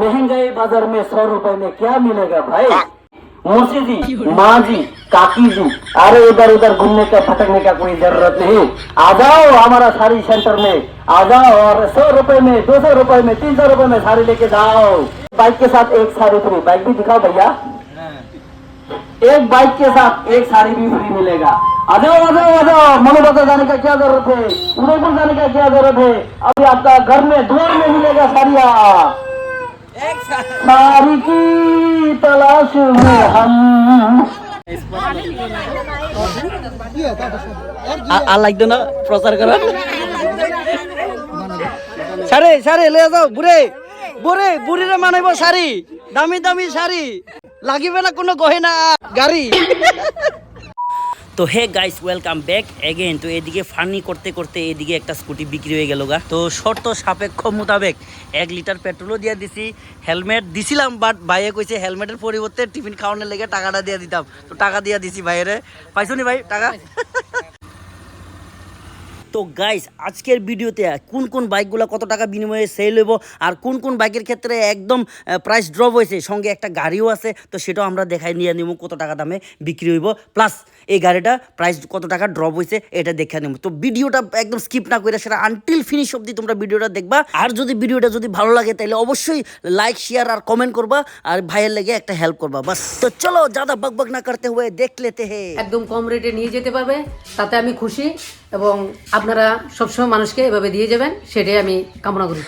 बाज़ार में सौ रुपए में क्या मिलेगा भाई? मौसी जी माँ जी काकी जी अरे इधर उधर घूमने का भटकने का कोई ज़रूरत नहीं। आ जाओ हमारा साड़ी सेंटर में। आ जाओ और सौ रुपए में, दो सौ रुपए में, तीन सौ रुपए में साड़ी लेके जाओ। बाइक के साथ एक साड़ी फ्री। बाइक भी दिखाओ भैया। एक बाइक के साथ एक साड़ी भी फ्री मिलेगा। आ जाओ आ जाओ आ जाओ। मनोबता जाने का क्या ज़रूरत है? उदयपुर जाने का क्या ज़रूरत है? अभी आपका घर में द्वार में मिलेगा साड़िया साड़ी की तलाश में हम আর লাগতো না প্রচার করা সারে সারে লে যাও বুড়ে বুড়ে বুড়িরে মানাইব শাড়ি দামি দামি শাড়ি লাগিবে না কোনো গহেনা গাড়ি তো hey guys welcome back again তো এদিকে ফানি করতে করতে এদিকে একটা স্কুটি বিক্রি হয়ে গেল গা। তো শর্ত সাপেক্ষ মোতাবেক এক লিটার পেট্রোলও দিয়ে দিছি হেলমেট দিছিলাম বাট ভাইয়ে কইছে হেলমেটের পরিবর্তে টিফিন খাওয়ানোর লেগে টাকাটা দিয়ে দিতাম। তো টাকা দিয়ে দিছি ভাইয়েরে। পাইছো নি ভাই টাকা? তো গাইস আজকের ভিডিওতে কোন কোন বাইকগুলো কত টাকা বিনিময়ে সেল হইব আর কোন কোন বাইকের ক্ষেত্রে একদম প্রাইস ড্রপ হয়েছে, সঙ্গে একটা গাড়িও আছে, তো সেটাও আমরা দেখাই নিয়ে নিব কত টাকা দামে বিক্রি হইব। প্লাস এই গাড়িটা প্রাইস কত টাকা ড্রপ হয়েছে, এটা দেখে নেব। তো ভিডিওটা একদম স্কিপ না করে সেটা আনটিল ফিনিশ অব্দি তোমরা ভিডিওটা দেখবা। আর যদি ভিডিওটা যদি ভালো লাগে, তাহলে অবশ্যই লাইক শেয়ার আর কমেন্ট করবা, আর ভাইয়ের লেগে একটা হেল্প করবা, বাস। তো চলো জ্যাদা বকবক না করতে हुए দেখ লেতে হে। একদম কম রেটে নিয়ে যেতে পারবে, তাতে আমি খুশি। এবং আপনারা সবসময় মানুষকে এভাবে দিয়ে যাবেন সেটাই আমি কামনা করি।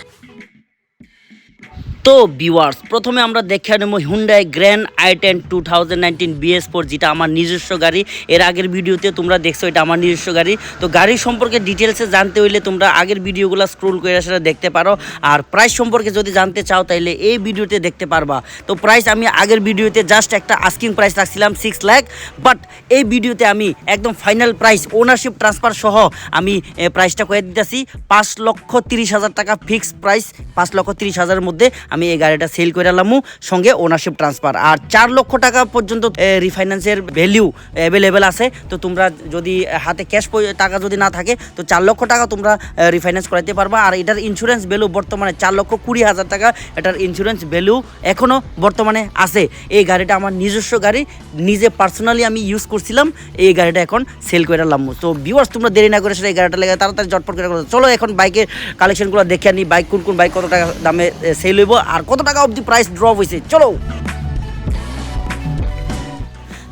তো ভিউয়ার্স প্রথমে আমরা দেখে নেব Hyundai grand i ten two thousand nineteen BS four যেটা আমার নিজস্ব গাড়ি। এর আগের ভিডিওতে তোমরা দেখছ, এটা আমার নিজস্ব গাড়ি। তো গাড়ির সম্পর্কে ডিটেলসে জানতে হইলে তোমরা আগের ভিডিওগুলো স্ক্রোল করে সেটা দেখতে পারো। আর প্রাইস সম্পর্কে যদি জানতে চাও তাহলে এই ভিডিওতে দেখতে পারবা। তো প্রাইস আমি আগের ভিডিওতে জাস্ট একটা আস্কিং প্রাইস রাখছিলাম সিক্স লাখ বাট এই ভিডিওতে আমি একদম ফাইনাল প্রাইস ওনারশিপ ট্রান্সফার সহ আমি প্রাইসটা কয়ে দিতেছি। পাঁচ লক্ষ তিরিশ হাজার টাকা ফিক্সড প্রাইস পাঁচ লক্ষ তিরিশ হাজারের মধ্যে আমি এই গাড়িটা সেল করে আলামু সঙ্গে ওনারশিপ ট্রান্সফার আর চার লক্ষ টাকা পর্যন্ত রিফাইন্যান্সের ভ্যালিউ অ্যাভেলেবেল আছে। তো তোমরা যদি হাতে ক্যাশ টাকা যদি না থাকে, তো চার লক্ষ টাকা তোমরা রিফাইন্যান্স করাইতে পারবা। আর এটার ইন্স্যুরেন্স ভ্যালু বর্তমানে চার লক্ষ কুড়ি হাজার টাকা। এটার ইন্স্যুরেন্স ভ্যালু এখনও বর্তমানে আছে। এই গাড়িটা আমার নিজস্ব গাড়ি, নিজে পার্সোনালি আমি ইউজ করছিলাম। এই গাড়িটা এখন সেল করে আনলাম। তো ভিউয়ার্স তোমরা দেরি না করে সেটা এই গাড়িটা লেগে তাড়াতাড়ি জটপট করে চলো এখন বাইকের কালেকশনগুলো দেখে আনি। বাইক কোন কোন বাইক কত টাকা দামে সেল হইব? আর কত টাকা অবধি প্রাইস ড্রপ হয়েছে চলো।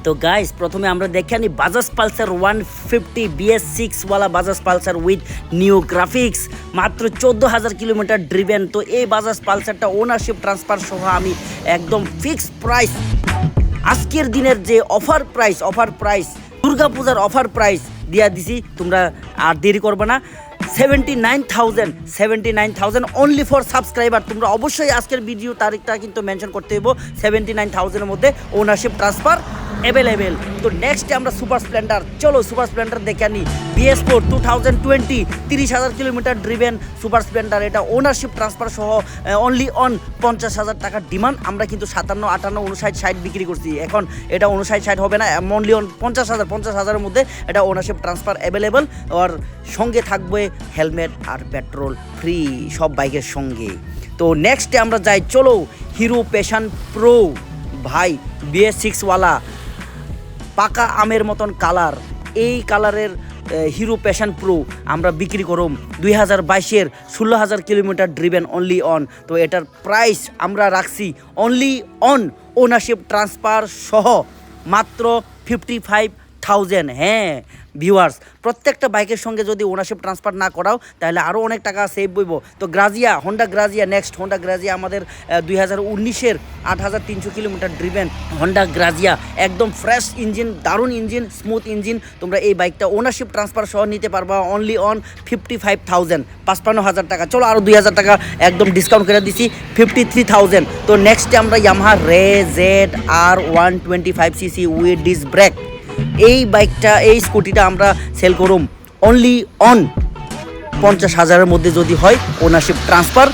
তো গাইস প্রথমে আমরা দেখে আনি Bajaj Pulsar one fifty BS সিক্সওয়ালা Bajaj Pulsar with new graphics মাত্র চোদ্দ হাজার কিলোমিটার ড্রিভেন তো এই বাজাজ পালসারটা ওনারশিপ ট্রান্সফার সহ আমি একদম ফিক্সড প্রাইস আজকের দিনের যে অফার প্রাইস অফার প্রাইস দুর্গাপূজার অফার প্রাইস দিয়া দিছি। তোমরা আর দেরি করবে না। Seventy nine thousand, seventy nine thousand only for subscriber তোমরা অবশ্যই আজকের ভিডিও তারিখটা কিন্তু মেনশন করতে হইব। সেভেন্টি নাইন থাউজেন্ডের মধ্যে ওনারশিপ ট্রান্সফার অ্যাভেলেবেল তো নেক্সট আমরা সুপার স্প্লেন্ডার চলো সুপার স্প্লেন্ডার দেখে আনি। BS four two thousand twenty তিরিশ হাজার কিলোমিটার ড্রিভেন সুপার স্প্লেন্ডার এটা ওনারশিপ ট্রান্সফার সহ অনলি অন পঞ্চাশ হাজার টাকার ডিমান্ড আমরা কিন্তু সাতান্ন, আটান্ন উনষাট ষাট বিক্রি করছি। এখন এটা উনষাট ষাট হবে না অনলি অন পঞ্চাশ হাজার, পঞ্চাশ হাজারের মধ্যে এটা ওনারশিপ ট্রান্সফার অ্যাভেলেবেল আর সঙ্গে থাকবে হেলমেট আর পেট্রোল ফ্রি সব বাইকের সঙ্গে। তো নেক্সটে আমরা যাই, চলো হিরো প্যাশন প্রো ভাই বিএস সিক্সওয়ালা পাকা আমের মতন কালার এই কালারের হিরো প্যাশন প্রো আমরা বিক্রি করুম দুই হাজার বাইশের ষোলো হাজার কিলোমিটার ড্রিভেন অনলি অন তো এটার প্রাইস আমরা রাখছি অনলি অন ওনারশিপ ট্রান্সফার সহ মাত্র ফিফটি ফাইভ থাউজেন্ড হ্যাঁ ভিউয়ার্স প্রত্যেকটা বাইকের সঙ্গে যদি ওনারশিপ ট্রান্সফার না করাও, তাহলে আরও অনেক টাকা সেভ বইব। তো Grazia Honda Grazia next Honda Grazia আমাদের দুই হাজার উনিশের আট হাজার তিনশো কিলোমিটার ড্রিভেন হন্ডা গ্রাজিয়া একদম ফ্রেশ ইঞ্জিন দারুণ ইঞ্জিন স্মুথ ইঞ্জিন তোমরা এই বাইকটা ওনারশিপ ট্রান্সফার সহ নিতে পারবা only on fifty five thousand পাঁচপান্ন হাজার টাকা। চলো আরও দুই হাজার টাকা একদম ডিসকাউন্ট করে দিছি ফিফটি থ্রি থাউজেন্ড তো নেক্সটে আমরা Yamaha Ray Z R one twenty five CC with disc brake এই বাইকটা, এই স্কুটিটা আমরা সেল করুম অনলি অন পঞ্চাশ হাজারের মধ্যে যদি হয় ওনারশিপ ট্রান্সফার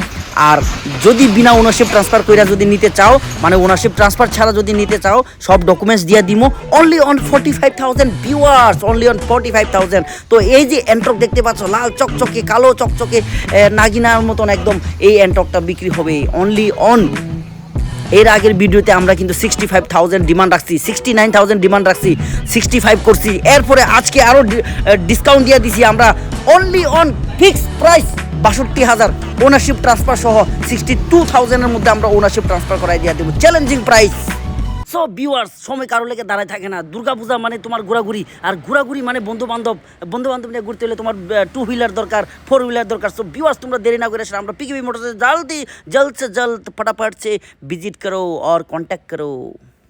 আর যদি বিনা ওনারশিপ ট্রান্সফার কইরা যদি নিতে চাও মানে ওনারশিপ ট্রান্সফার ছাড়া যদি নিতে চাও, সব ডকুমেন্টস দিয়ে দিমো। Only on forty five thousand viewers only on forty five thousand তো এই যে এন্টক দেখতে পাচ্ছ, লাল চকচকে, কালো চকচকে নাগিনার মতন একদম এই এন্টকটা বিক্রি হবে অনলি অন এর আগের ভিডিওতে আমরা কিন্তু সিক্সটি ফাইভ থাউজেন্ড ডিমান্ড রাখছি সিক্সটি নাইন থাউজেন্ড ডিমান্ড রাখছি সিক্সটি ফাইভ করছি। এরপরে আজকে আরও ডিসকাউন্ট দিয়ে দিছি আমরা অনলি অন ফিক্স প্রাইস বাষট্টি হাজার ওনারশিপ ট্রান্সফার সহ সিক্সটি টু থাউজেন্ডের মধ্যে আমরা ওনারশিপ ট্রান্সফার করাই দিয়ে দেবো। চ্যালেঞ্জিং প্রাইস সো ভিউয়ার্স সময় কারও লেগে দাঁড়ায় থাকে না। দুর্গা পূজা মানে তোমার ঘোরাঘুরি, আর ঘোরাঘুরি মানে বন্ধু বান্ধব বন্ধু বান্ধব নিয়ে ঘুরতে হলে তোমার টু হুইলার দরকার ফোর হুইলার দরকার। সো ভিউয়ার্স তোমরা দেরি না করে সেটা আমরা পিকিবি মোটরসাইকেল জলদি জলদ জলদ, ফটাফট সে ভিজিট করো আর কন্ট্যাক্ট করো।